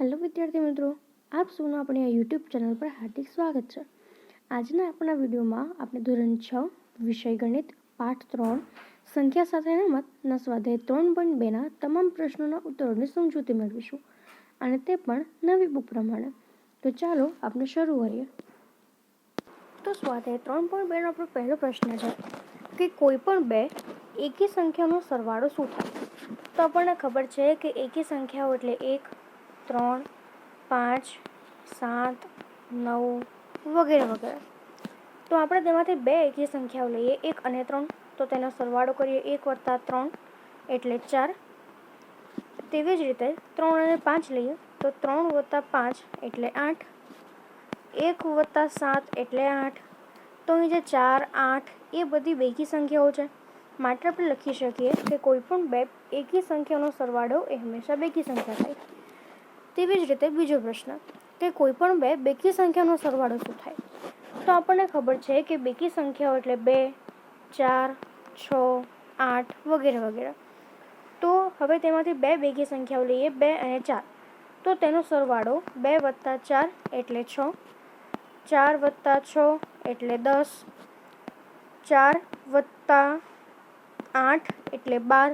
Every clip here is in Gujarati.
હેલો વિદ્યાર્થી મિત્રો, આપ સૌનું આપણી આ યુટ્યુબ ચેનલ પર હાર્દિક સ્વાગત છે. આજના આપણા વિડીયોમાં આપણે ધોરણ છ, વિષય ગણિત, પાઠ ત્રણ, સંખ્યા સાથે રમતના સ્વાધ્યાય ત્રણ પોઈન્ટ બેના તમામ પ્રશ્નોના ઉત્તરોની સમજૂતી મેળવીશું અને તે પણ નવી બુક પ્રમાણે. તો ચાલો આપણે શરૂ કરીએ. તો સ્વાધ્યાય ત્રણ પોઈન્ટ બેનો આપણો પહેલો પ્રશ્ન છે કે કોઈ પણ બે એકી સંખ્યાનો સરવાળો શું થાય? તો આપણને ખબર છે કે એકી સંખ્યાઓ એટલે એક ત્રણ, પાંચ, સાત, નવ વગેરે વગેરે. તો આપણે તેમાંથી બે એકી સંખ્યાઓ લઈએ, એક અને ત્રણ. તો તેનો સરવાળો કરીએ એક વત્તા ત્રણ એટલે ચાર. તેવી જ રીતે ત્રણ અને પાંચ લઈએ, તો ત્રણ વત્તા પાંચ એટલે આઠ. એક વત્તા સાત એટલે આઠ. તો અહીં જે ચાર, આઠ એ બધી બેકી સંખ્યાઓ છે. માટે આપણે લખી શકીએ કે કોઈ પણ બે એકી સંખ્યાનો સરવાળો એ હંમેશા બેકી સંખ્યા થાય. તેવી જ રીતે બીજો પ્રશ્ન, કે કોઈ પણ બે બેકી સંખ્યાનો સરવાળો શું થાય? તો આપણને ખબર છે કે બેકી સંખ્યાઓ એટલે બે, ચાર, છ, આઠ વગેરે વગેરે. તો હવે તેમાંથી બે બેકી સંખ્યાઓ લઈએ, બે અને ચાર. તો તેનો સરવાળો બે વત્તા ચાર એટલે છ, ચાર વત્તા છ એટલે દસ, ચાર વત્તા આઠ એટલે બાર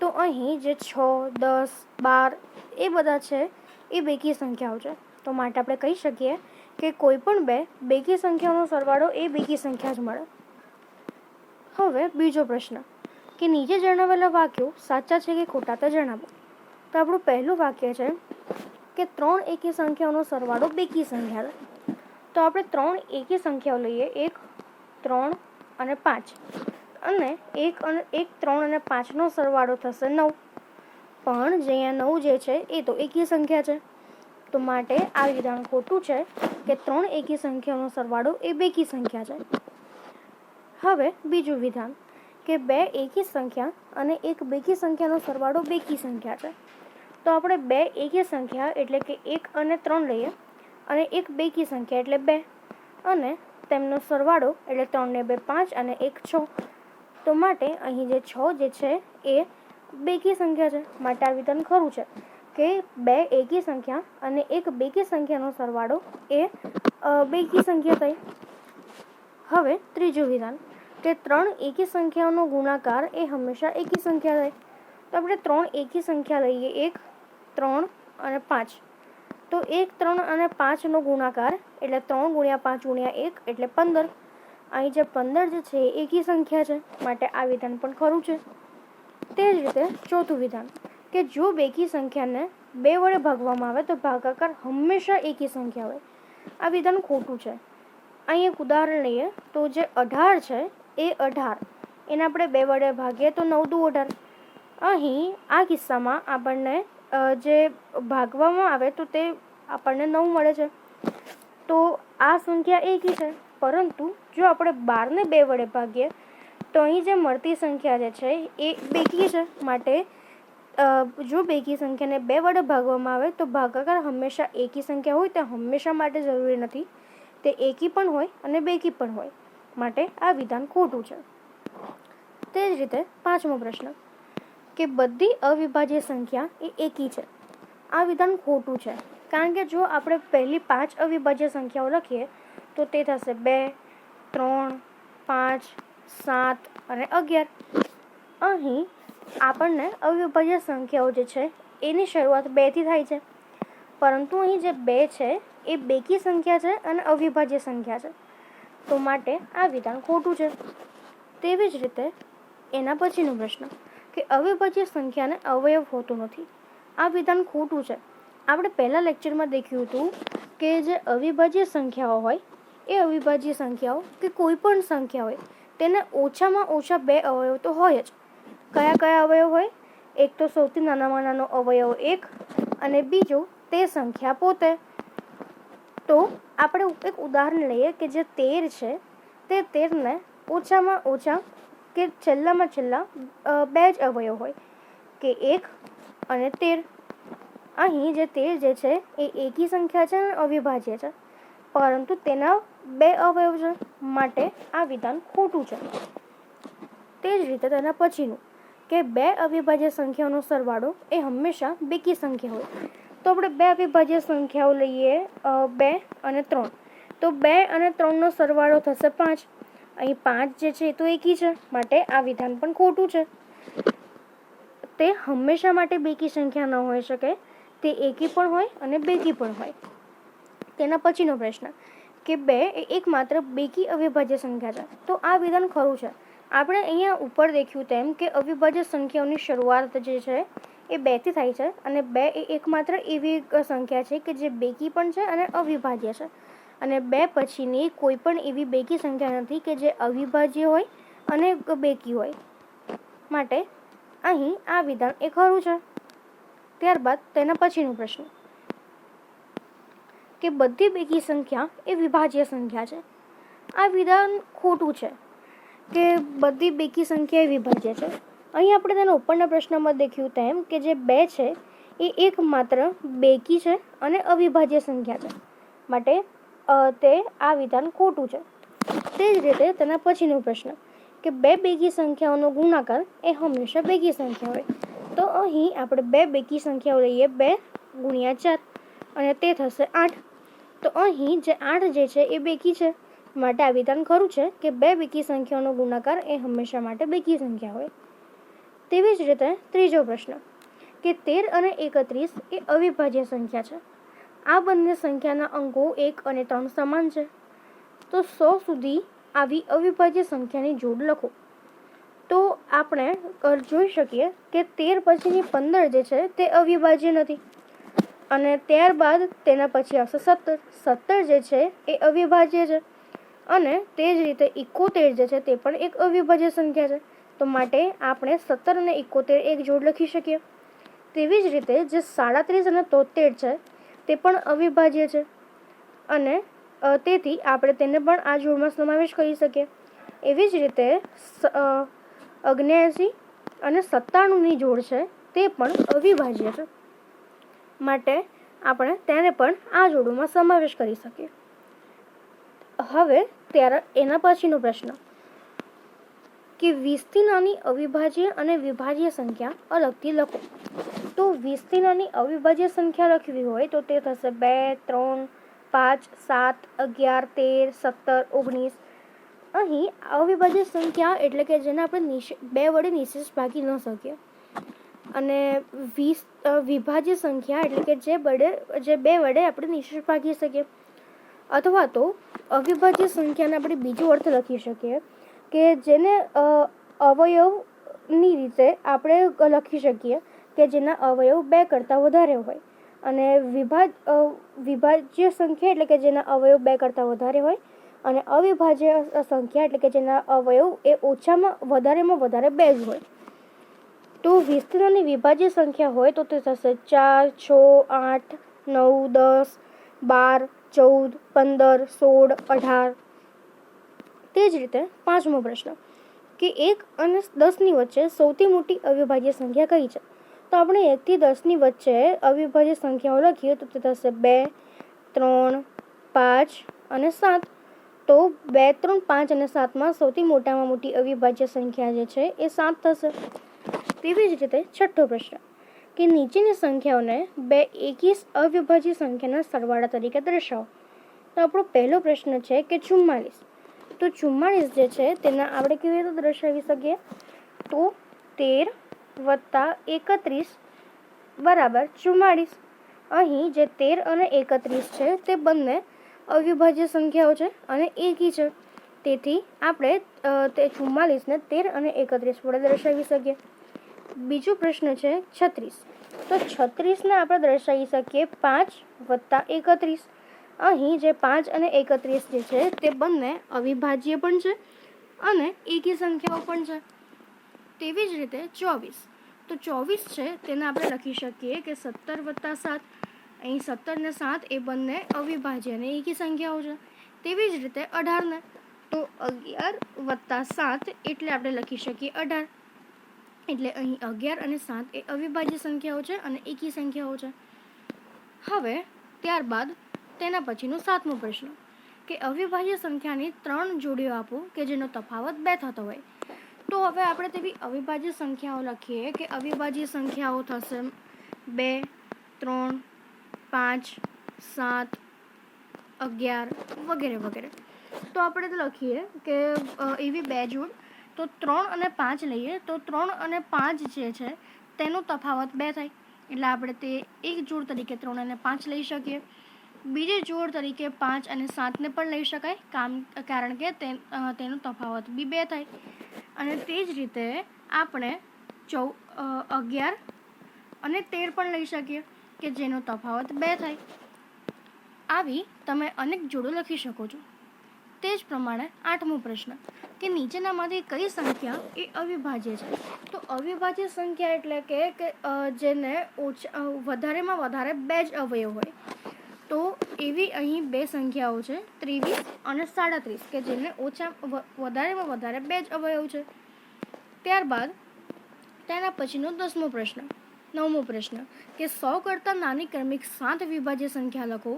તો અહીં જે છ, દસ, બાર એ બધા છે, એ બેકી સંખ્યાઓ છે. તો માટે આપણે કહી શકીએ કે કોઈ પણ બે બેકી સંખ્યાઓનો સરવાળો એ બેકી સંખ્યા જ મળે. હવે બીજો પ્રશ્ન. કે નીચે જણાવેલા વાક્યો સાચા છે કે ખોટા તે જણાવો. તો આપણું પહેલું વાક્ય છે કે ત્રણ એકી સંખ્યાઓનો સરવાળો બેકી સંખ્યા તો આપણે ત્રણ એકી સંખ્યાઓ લઈએ. એક, ત્રણ અને પાંચ. અને એક અને એક, ત્રણ અને પાંચનો સરવાળો થશે નવ. પણ જે અહીંયા નવ જે છે, એ તો એકી સંખ્યા છે. તો માટે આ વિધાન ખોટું છે કે ત્રણ એકી સંખ્યાનો સરવાળો એ બેકી સંખ્યા છે. હવે બીજું વિધાન કે બે એકી સંખ્યા અને એક બેકી સંખ્યાનો સરવાળો બેકી સંખ્યા છે. તો આપણે બે એકી સંખ્યા એટલે કે એક અને ત્રણ લઈએ અને એક બેકી સંખ્યા એટલે બે. અને તેમનો સરવાળો એટલે ત્રણને બે પાંચ અને એક છ. તો માટે અહીં જે છ જે છે એ બેકી સંખ્યા છે. માટે આ વિધાન ખરું છે કે બે એકી સંખ્યા અને એક બેકી સંખ્યાનો સરવાળો એ બેકી સંખ્યા થઈ. હવે ત્રીજું વિધાન કે ત્રણ એકી સંખ્યાઓનો ગુણાકાર એ હંમેશા એકી સંખ્યા થાય તો આપણે ત્રણ એકી સંખ્યા લઈએ, એક, ત્રણ અને પાંચ. તો એક, ત્રણ અને પાંચનો ગુણાકાર એટલે ત્રણ ગુણ્યા પાંચ ગુણ્યા એક એટલે પંદર. અહીં જે પંદર જે છે એ એકી સંખ્યા છે. માટે આ વિધાન પણ ખરું છે. તે જ રીતે ચોથું વિધાન, કે જો બેકી સંખ્યાને બે વડે ભાગવામાં આવે તો ભાગાકાર હંમેશા એકી સંખ્યા હોય. આ વિધાન ખોટું છે. અહીં એક ઉદાહરણ લઈએ તો જે અઢાર છે એ અઢાર. એને આપણે બે વડે ભાગીએ તો નવ દુ અઢાર. અહીં આ કિસ્સામાં આપણને જે ભાગવામાં આવે તો તે આપણને નવ મળે છે. તો આ સંખ્યા એકી છે. પરંતુ જો આપણે બારને બે વડે ભાગીએ, તો અહીં જે મળતી સંખ્યા જે છે, એ બેકી છે. માટે જો બેકી સંખ્યાને બે વડે ભાગવામાં આવે, તો ભાગાકાર હંમેશા એકી સંખ્યા હોય, તે હંમેશા માટે જરૂરી નથી. તે એકી પણ હોય અને બેકી પણ હોય. માટે આ વિધાન ખોટું છે. તે જ રીતે પાંચમો પ્રશ્ન, કે બધી અવિભાજ્ય સંખ્યા એ એકી છે. આ વિધાન ખોટું છે. કારણ કે જો આપણે પહેલી પાંચ અવિભાજ્ય સંખ્યાઓ લખીએ તો તે થશે બે, ત્રણ, પાંચ, સાત અને અગિયાર. અહીં આપણને અવિભાજ્ય સંખ્યાઓ જે છે, એની શરૂઆત બેથી થાય છે. પરંતુ અહીં જે બે છે, એ બેકી સંખ્યા છે અને અવિભાજ્ય સંખ્યા છે. તો માટે આ વિધાન ખોટું છે. તેવી જ રીતે એના પછીનો પ્રશ્ન કે અવિભાજ્ય સંખ્યાને અવયવ હોતો નથી. આ વિધાન ખોટું છે. આપણે પહેલાં લેક્ચરમાં દેખ્યું હતું કે જે અવિભાજ્ય સંખ્યાઓ હોય એ અવિભાજ્ય સંખ્યાઓ કે કોઈ પણ સંખ્યા હોય, તેને ઓછામાં ઓછા બે અવયવ તો હોય જ. કયા કયા અવયવ હોય? એક તો સૌથી નાનામાં નાનો અવયવ એક અને બીજો તે સંખ્યા પોતે. તો આપણે એક ઉદાહરણ લઈએ કે જે તેર છે, તે તેરને ઓછામાં ઓછા કે છેલ્લામાં છેલ્લા બે જ અવયવ હોય, કે એક અને તેર. અહીં જે તેર જે છે, એ એકી સંખ્યા છે અને અવિભાજ્ય છે. પરંતુ તેના બે અવયવ માટે આ વિધાન ખોટું છે. તે જ રીતે તેના પછીનું, કે બે અવિભાજ્ય સંખ્યાઓનો સરવાળો એ હંમેશા બેકી સંખ્યા હોય. તો આપણે બે અવિભાજ્ય સંખ્યાઓ લઈએ બે અને ત્રણ. તો બે અને ત્રણનો સરવાળો થશે પાંચ. અહીં પાંચ જે છે એ તો એકી છે, માટે આ વિધાન પણ ખોટું છે. તે હંમેશા માટે બેકી સંખ્યા ન હોઈ શકે. તે એકી પણ હોય અને બેકી પણ હોય. તેના પછીનો પ્રશ્ન કે બે એ એકમાત્ર બેકી અવિભાજ્ય સંખ્યા છે. તો આ વિધાન ખરું છે. આપણે અહીંયા ઉપર દેખ્યું તેમ કે અવિભાજ્ય સંખ્યાઓની શરૂઆત જે છે એ બેથી થાય છે અને બે એ એકમાત્ર એવી સંખ્યા છે કે જે બેકી પણ છે અને અવિભાજ્ય છે. અને બે પછીની કોઈ પણ એવી બેકી સંખ્યા નથી કે જે અવિભાજ્ય હોય અને બેકી હોય. માટે અહીં આ વિધાન એ ખરું છે. ત્યારબાદ તેના પછીનો પ્રશ્ન. કે બધી ભેગી સંખ્યા એ વિભાજ્ય સંખ્યા છે. આ વિધાન ખોટું છે કે બધી બેકી સંખ્યા એ વિભાજ્ય છે. અહીં આપણે તેના ઉપરના પ્રશ્નમાં દેખ્યું તેમ કે જે બે છે એ એકમાત્ર બેકી છે અને અવિભાજ્ય સંખ્યા છે. માટે તે આ વિધાન ખોટું છે. તે જ રીતે તેના પછીનો પ્રશ્ન કે બે બેકી સંખ્યાઓનો ગુણાકાર એ હંમેશા બેકી સંખ્યા હોય. તો અહીં આપણે બે બેકી સંખ્યાઓ લઈએ બે ગુણ્યા ચાર અને તે થશે આઠ. તો અહીં જે આઠ જે છે એ બેકી છે. માટે આ વિધાન ખરું છે કે બે બેકી સંખ્યાઓનો ગુણાકાર એ હંમેશા માટે બેકી સંખ્યા હોય. તેવી જ રીતે ત્રીજો પ્રશ્ન, કે તેર અને એકત્રીસ એ અવિભાજ્ય સંખ્યા છે. આ બંને સંખ્યાના અંકો એક અને ત્રણ સમાન છે. તો સો સુધી આવી અવિભાજ્ય સંખ્યાની જોડ લખો. તો આપણે જોઈ શકીએ કે તેર પછીની પંદર જે છે તે અવિભાજ્ય નથી. અને ત્યારબાદ તેના પછી આવશે સત્તર. સત્તર જે છે એ અવિભાજ્ય છે. અને તે જ રીતે ઇકોતેર જે છે તે પણ એક અવિભાજ્ય સંખ્યા છે. તો માટે આપણે સત્તર અને ઇકોતેર એક જોડ લખી શકીએ. તેવી જ રીતે જે સાડત્રીસ અને તોતેર છે તે પણ અવિભાજ્ય છે. અને તેથી આપણે તેને પણ આ જોડમાં સમાવેશ કરી શકીએ. એવી જ રીતે સ- અ, અને સત્તાણુંની જોડ છે તે પણ અવિભાજ્ય છે. માટે આપણે તેને પણ આ જોડોમાં સમાવેશ કરી શકીએ. હવે ત્યારે એના પછીનો પ્રશ્ન. કે વીસથી નાની અવિભાજ્ય અને વિભાજ્ય સંખ્યા અલગથી લખો. તો વીસથી નાની અવિભાજ્ય સંખ્યા લખવી હોય તો તે થશે બે, ત્રણ, પાંચ, સાત, અગિયાર, તેર, સત્તર, ઓગણીસ. અહીં અવિભાજ્ય સંખ્યા એટલે કે જેને આપણે નિશ બે વડે નિશેષ ભાગી ન શકીએ. અને વીસ વિભાજ્ય સંખ્યા એટલે કે જે વડે જે બે વડે આપણે નિશેષ ભાગી શકીએ. અથવા તો અવિભાજ્ય સંખ્યાને આપણે બીજો અર્થ લખી શકીએ કે જેને અવયવની રીતે આપણે લખી શકીએ કે જેના અવયવ બે કરતાં વધારે હોય. અને વિભાજ વિભાજ્ય સંખ્યા એટલે કે જેના અવયવ બે કરતાં વધારે હોય અને અવિભાજ્ય સંખ્યા એટલે કે જેના અવયવ એ ઓછામાં, વધારેમાં વધારે બે જ હોય. તો વિસ્તીર્ણની વિભાજ્ય સંખ્યા હોય તો તે થશે ચાર, છ, આઠ, નવ, દસ, બાર, ચૌદ, પંદર, સોળ, અઢાર. તે જ રીતે પાંચમો પ્રશ્ન કે એક અને દસની વચ્ચે સૌથી મોટી અવિભાજ્ય સંખ્યા કઈ છે? તો આપણે એકથી દસની વચ્ચે અવિભાજ્ય સંખ્યાઓ લખીએ તો તે થશે બે, ત્રણ, પાંચ અને સાત. તો બે, ત્રણ, પાંચ અને સાતમાં સૌથી મોટામાં મોટી અવિભાજ્ય સંખ્યા જે છે એ સાત થશે. તેવી જ રીતે છઠ્ઠો પ્રશ્ન. કે નીચેની સંખ્યાઓને બે એકવીસ અવિભાજ્ય સંખ્યાના સરવાળા તરીકે દર્શાવો. તો આપણો પહેલો પ્રશ્ન છે કે ચુમ્માલીસ તો ચુમ્માલીસ જે છે તેના આપણે કેવી રીતે દર્શાવી શકીએ? તો તેર વત્તા એકત્રીસ બરાબર ચુમ્માળીસ. અહીં જે તેર અને એકત્રીસ છે તે બંને અવિભાજ્ય સંખ્યાઓ છે અને એકી છે. તેથી આપણે તે ચુમ્માલીસને તેર અને એકત્રીસ વડે દર્શાવી શકીએ. બીજો પ્રશ્ન છે છત્રીસ. તો છત્રીસને આપણે દર્શાવી શકીએ પાંચ વત્તા એકત્રીસ. અહીં જે પાંચ અને એકત્રીસ જે છે તે બંને અવિભાજ્ય પણ છે અને એકી સંખ્યાઓ પણ છે. તેવી જ રીતે ચોવીસ. તો ચોવીસ છે તેને આપણે લખી શકીએ કે સત્તર વત્તા સાત. અહીં સત્તર ને સાત એ બંને અવિભાજ્ય અને એકી સંખ્યાઓ છે. તેવી જ રીતે અઢારને. તો અગિયાર વત્તા સાત એટલે આપણે લખી શકીએ અઢાર. એટલે અહીં અગિયાર અને સાત એ અવિભાજ્ય સંખ્યાઓ છે અને એકી સંખ્યાઓ છે. હવે, ત્યારબાદ તેના પછીનો સાતમો પ્રશ્ન. કે અવિભાજ્ય સંખ્યાની ત્રણ જોડીઓ આપો કે જેનો તફાવત બે થતો હોય. તો હવે આપણે તેવી અવિભાજ્ય સંખ્યાઓ લખીએ કે અવિભાજ્ય સંખ્યાઓ થશે બે, ત્રણ, પાંચ, સાત, અગિયાર વગેરે વગેરે. તો આપણે લખીએ કે એવી બે જોડ તો ત્રણ અને પાંચ લઈએ, તો ત્રણ અને પાંચ જે છે, તેનો તફાવત બે થાય. એટલે આપણે તે એક જોડ તરીકે ત્રણ અને પાંચ લઈ શકીએ. બીજે જોડ તરીકે પાંચ અને સાતને પણ લઈ શકાય, કામ, કારણ કે તેનો તફાવત બી બે થાય. અને તે જ રીતે આપણે ચૌ અગિયાર અને તેર પણ લઈ શકીએ, કે જેનો તફાવત બે થાય. આવી તમે અનેક જોડો લખી શકો છો. તે જ પ્રમાણે આઠમો પ્રશ્ન, કે નીચેનામાંથી કઈ સંખ્યા એ અવિભાજ્ય છે? તો અવિભાજ્ય સંખ્યા એટલે કે જેને ઓછા વધારેમાં વધારે બે જ અવયવ હોય. તો એવી અહીં બે સંખ્યાઓ છે, ત્રેવીસ અને સાડત્રીસ, કે જેને ઓછા વધારેમાં વધારે બે જ અવયવ છે. ત્યારબાદ તેના પછીનો દસમો પ્રશ્ન, નવમો પ્રશ્ન, કે સો કરતાં નાની ક્રમિક સાત વિભાજ્ય સંખ્યા લખો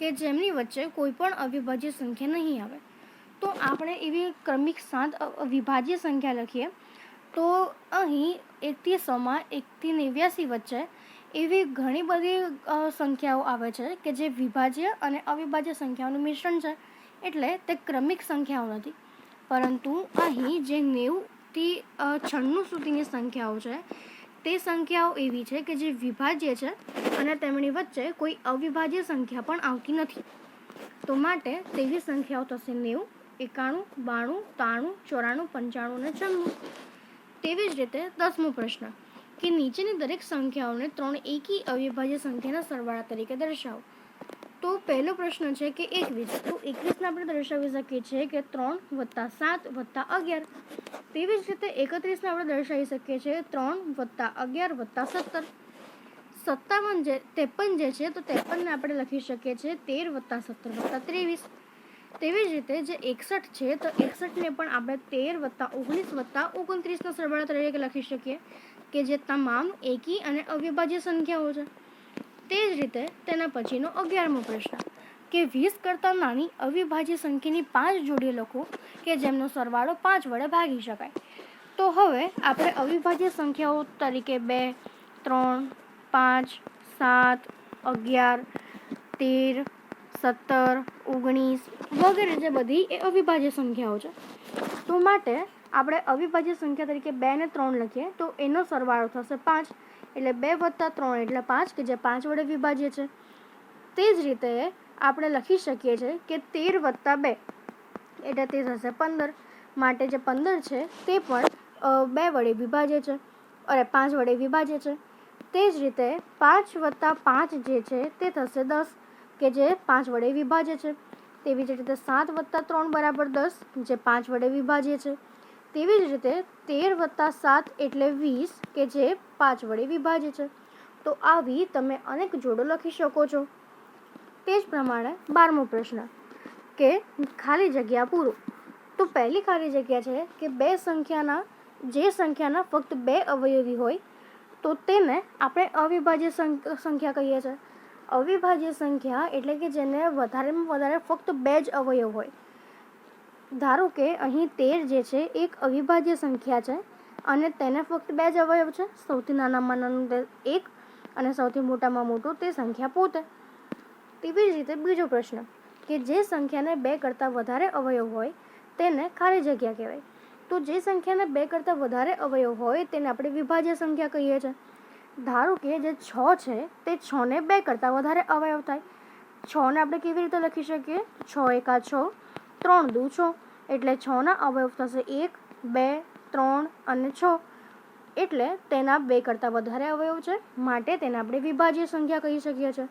કે જેમની વચ્ચે કોઈ પણ અવિભાજ્ય સંખ્યા નહીં આવે. તો આપણે એવી ક્રમિક સાત અ- અ- વિભાજ્ય સંખ્યા લખીએ. તો અહીં એકથી સોમાં, એકથી નેવ્યાસી વચ્ચે એવી ઘણી બધી સંખ્યાઓ આવે છે કે જે વિભાજ્ય અને અવિભાજ્ય સંખ્યાઓનું મિશ્રણ છે. એટલે તે ક્રમિક સંખ્યાઓ નથી. પરંતુ અહીં જે નેવુંથી છન્નું સુધીની સંખ્યાઓ છે તે સંખ્યાઓ એવી છે કે જે વિભાજ્ય છે અને તેમની વચ્ચે કોઈ અવિભાજ્ય સંખ્યા પણ આવતી નથી. તો માટે તેવી સંખ્યાઓ થશે નેવું, એકાણું, બાણું, ત્રાણું, ચોરાણું, પંચાણું અને છન્નું. તેવી જ રીતે દસમો પ્રશ્ન, કે નીચેની દરેક સંખ્યાઓને ત્રણ એકી અવિભાજ્ય સંખ્યાના સરવાળા તરીકે દર્શાવો. તો પહેલો પ્રશ્ન છે કે એકવીસ તો એકવીસને આપણે દર્શાવી શકીએ છીએ કે ત્રણ વત્તા સાત વત્તા અગિયાર. તેવી જ રીતે એકત્રીસને આપણે દર્શાવી શકીએ છીએ ત્રણ વત્તા અગિયાર વત્તા સત્તર. સત્તાવન જે, ત્રેપન જે છે તો ત્રેપનને આપણે લખી શકીએ છીએ તેર વત્તા સત્તર વત્તા ત્રેવીસ. તેવી જ રીતે જે એકસઠ છે તો એકસઠને પણ આપણે તેર વત્તા ઓગણીસ વત્તા ઓગણત્રીસના સરવાળા તરીકે લખી શકીએ કે જે તમામ એકી અને અવિભાજ્ય સંખ્યાઓ છે. તે જ રીતે તેના પછીનો અગિયારમો પ્રશ્ન. કે વીસ કરતાં નાની અવિભાજ્ય સંખ્યાની પાંચ જોડી લખો કે જેમનો સરવાળો પાંચ વડે ભાગી શકાય. તો હવે આપણે અવિભાજ્ય સંખ્યાઓ તરીકે બે, ત્રણ, પાંચ, સાત, અગિયાર, તેર, સત્તર, ઓગણીસ વગેરે જે બધી એ અવિભાજ્ય સંખ્યાઓ છે. તો માટે આપણે અવિભાજ્ય સંખ્યા તરીકે બે ને ત્રણ લખીએ તો એનો સરવાળો થશે પાંચ. એટલે બે વત્તા ત્રણ એટલે પાંચ, કે જે પાંચ વડે વિભાજ્ય છે. તે જ રીતે આપણે લખી શકીએ છીએ કે તેર વત્તા બે એટલે તે થશે પંદર. માટે જે પંદર છે, તે પણ બે વડે વિભાજ્ય છે અરે પાંચ વડે વિભાજ્ય છે. તે જ રીતે પાંચ વત્તા પાંચ જે છે, તે થશે દસ, કે જે પાંચ વડે વિભાજ્ય છે. તેવી જ રીતે સાત વત્તા ત્રણ બરાબર દસ, જે પાંચ વડે વિભાજ્ય છે. તેવી જ રીતે તેર વત્તા સાત એટલે વીસ, કે જે પાંચ વડે વિભાજ્ય છે. તો આવી તમે અનેક જોડો લખી શકો છો. તે જ પ્રમાણે બારમો પ્રશ્ન, કે ખાલી જગ્યા પૂરું. તો પહેલી ખાલી જગ્યા છે કે બે સંખ્યાના, જે સંખ્યાના ફક્ત બે અવયવી હોય, તો તેને આપણે અવિભાજ્ય સંખ- સંખ્યા કહીએ છીએ અવિભાજ્ય સંખ્યા એટલે કે જેને વધારેમાં વધારે ફક્ત બે જ અવયવ હોય. ધારો કે અહીં તેર જે છે, એક અવિભાજ્ય સંખ્યા છે અને તેને ફક્ત બે જ અવયવ છે. સૌથી નાનામાં નાનું એક અને સૌથી મોટામાં મોટું તે સંખ્યા પોતે. તેવી જ રીતે બીજો પ્રશ્ન કે જે સંખ્યાને બે કરતાં વધારે અવયવ હોય તેને ખાલી જગ્યા કહેવાય. તો જે સંખ્યાને બે કરતાં વધારે અવયવ હોય તેને આપણે વિભાજ્ય સંખ્યા કહીએ છીએ. ધારો કે જે છ છે, તે છને બે કરતાં વધારે અવયવ થાય. છને આપણે કેવી રીતે લખી શકીએ? છ એકા છ ત્રણ દુ છ. એટલે છના અવયવ થશે એક, બે, ત્રણ અને છ. એટલે તેના બે કરતાં વધારે અવયવ છે. માટે તેને આપણે વિભાજ્ય સંખ્યા કહી શકીએ છીએ.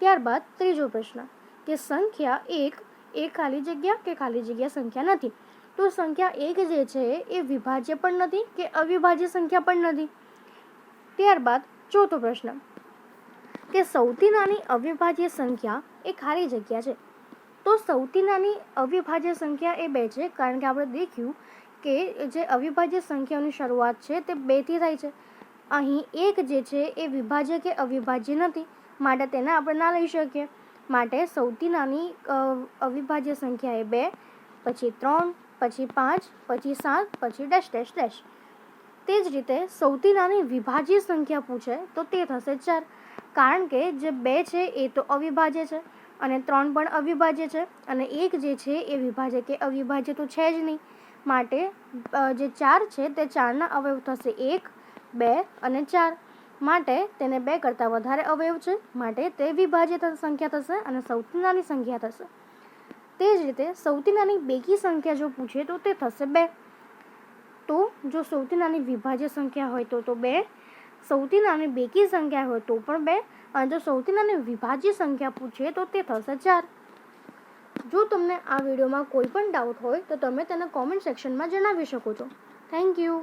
ત્યારબાદ ત્રીજો પ્રશ્ન, કે સંખ્યા એક એ ખાલી જગ્યા કે ખાલી જગ્યા સંખ્યા નથી? તો સંખ્યા એક જે છે એ વિભાજ્ય પણ નથી કે અવિભાજ્ય સંખ્યા પણ નથી? ત્યારબાદ ચોથો પ્રશ્ન, કે સૌથી નાની અવિભાજ્ય સંખ્યા એ ખાલી જગ્યા છે. તો સૌથી નાની અવિભાજ્ય સંખ્યા એ બે છે, કારણ કે આપણે દેખ્યું કે જે અવિભાજ્ય સંખ્યાઓની શરૂઆત છે તે બેથી થાય છે. અહીં એક જે છે એ વિભાજ્ય કે અવિભાજ્ય નથી, માટે તેને આપણે ના લઈ શકીએ. માટે સૌથી નાની અવિભાજ્ય સંખ્યા એ બે, પછી ત્રણ, પછી પાંચ, પછી સાત, પછી ડેશ ડેશ ડેશ. તે જ રીતે સૌથી નાની વિભાજ્ય સંખ્યા પૂછે તો તે થશે ચાર, કારણ કે જે બે છે એ તો અવિભાજ્ય છે. અને ત્રણ પણ અવિભાજ્ય છે. અને એક જે છે એ વિભાજ્ય, કે અવિભાજ્ય તો છે જ નહીં. માટે જે ચાર છે તે ચારના અવયવ થશે. એક, બે અને ચાર. માટે, તેને બે કરતાં વધારે અવયવ છે. માટે, તે વિભાજ્ય સંખ્યા થશે અને સૌથી નાની સંખ્યા થશે. તે જ રીતે, સૌથી નાની બેકી સંખ્યા જો પૂછે તો તે થશે બે. તો, જો સૌથી નાની વિભાજ્ય સંખ્યા હોય તો તો બે. સૌથી નાની બેકી સંખ્યા હોય તો પણ બે, અને જો સૌથી નાની વિભાજ્ય સંખ્યા પૂછે તો તે થશે ચાર. જો તમને આ વિડીયોમાં કોઈ પણ ડાઉટ હોય તો તમે તેને કોમેન્ટ સેક્શનમાં જણાવી શકો છો. Thank you